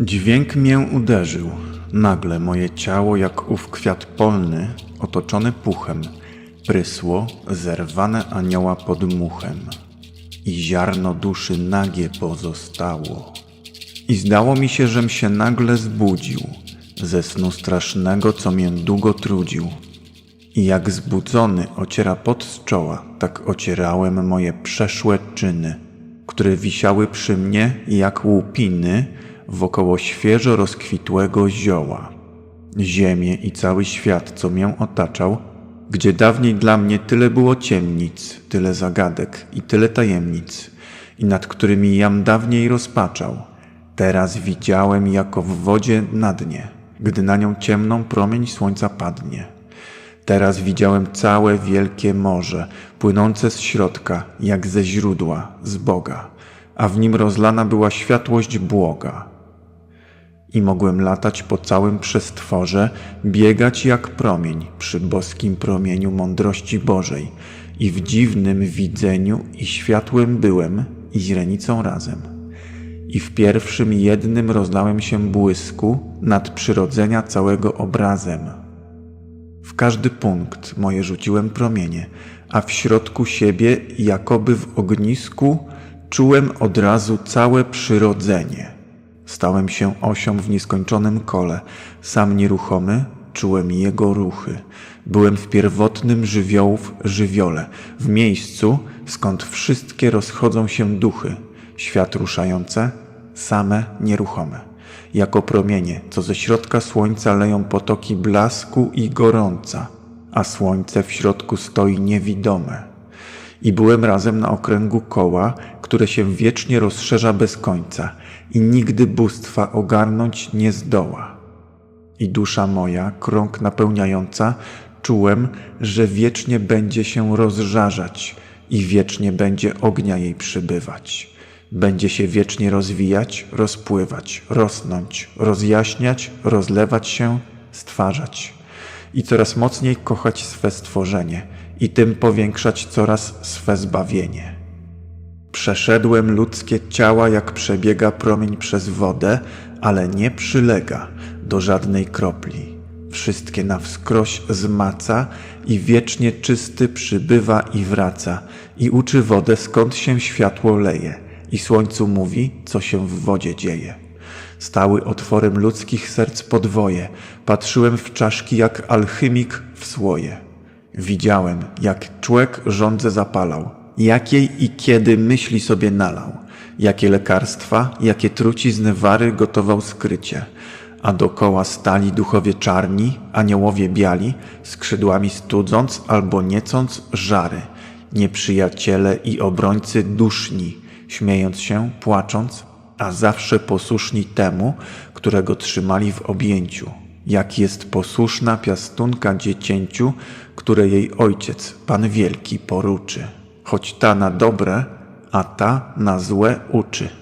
Dźwięk mię uderzył. Nagle moje ciało, jak ów kwiat polny, otoczony puchem, prysło, zerwane anioła pod muchem. I ziarno duszy nagie pozostało. I zdało mi się, żem się nagle zbudził ze snu strasznego, co mię długo trudził. I jak zbudzony ociera pot z czoła, tak ocierałem moje przeszłe czyny, które wisiały przy mnie jak łupiny wokoło świeżo rozkwitłego zioła. Ziemię i cały świat, co mię otaczał, gdzie dawniej dla mnie tyle było ciemnic, tyle zagadek i tyle tajemnic, i nad którymi jam dawniej rozpaczał, teraz widziałem jako w wodzie na dnie, gdy na nią ciemną promień słońca padnie. Teraz widziałem całe wielkie morze, płynące z środka, jak ze źródła, z Boga, a w nim rozlana była światłość błoga. I mogłem latać po całym przestworze, biegać jak promień przy boskim promieniu mądrości Bożej, i w dziwnym widzeniu i światłem byłem i źrenicą razem. I w pierwszym jednym rozlałem się błysku nadprzyrodzenia całego obrazem. W każdy punkt moje rzuciłem promienie, a w środku siebie, jakoby w ognisku, czułem od razu całe przyrodzenie. Stałem się osią w nieskończonym kole, sam nieruchomy, czułem jego ruchy. Byłem w pierwotnym żywiołów żywiole, w miejscu, skąd wszystkie rozchodzą się duchy, świat ruszające, same nieruchome. Jako promienie, co ze środka słońca leją potoki blasku i gorąca, a słońce w środku stoi niewidome. I byłem razem na okręgu koła, które się wiecznie rozszerza bez końca i nigdy bóstwa ogarnąć nie zdoła. I dusza moja, krąg napełniająca, czułem, że wiecznie będzie się rozżarzać i wiecznie będzie ognia jej przybywać będzie się wiecznie rozwijać, rozpływać, rosnąć, rozjaśniać, rozlewać się, stwarzać i coraz mocniej kochać swe stworzenie i tym powiększać coraz swe zbawienie. Przeszedłem ludzkie ciała, jak przebiega promień przez wodę, ale nie przylega do żadnej kropli. Wszystkie na wskroś zmaca i wiecznie czysty przybywa i wraca i uczy wodę, skąd się światło leje i słońcu mówi, co się w wodzie dzieje. Stały otworem ludzkich serc podwoje, patrzyłem w czaszki jak alchymik w słoje. Widziałem, jak człek żądze zapalał, jakiej i kiedy myśli sobie nalał, jakie lekarstwa, jakie trucizny wary gotował skrycie, a dokoła stali duchowie czarni, aniołowie biali, skrzydłami studząc albo niecąc żary, nieprzyjaciele i obrońcy duszni, śmiejąc się, płacząc, a zawsze posłuszni temu, którego trzymali w objęciu, jak jest posłuszna piastunka dziecięciu, które jej ojciec, Pan Wielki, poruczy, choć ta na dobre, a ta na złe uczy.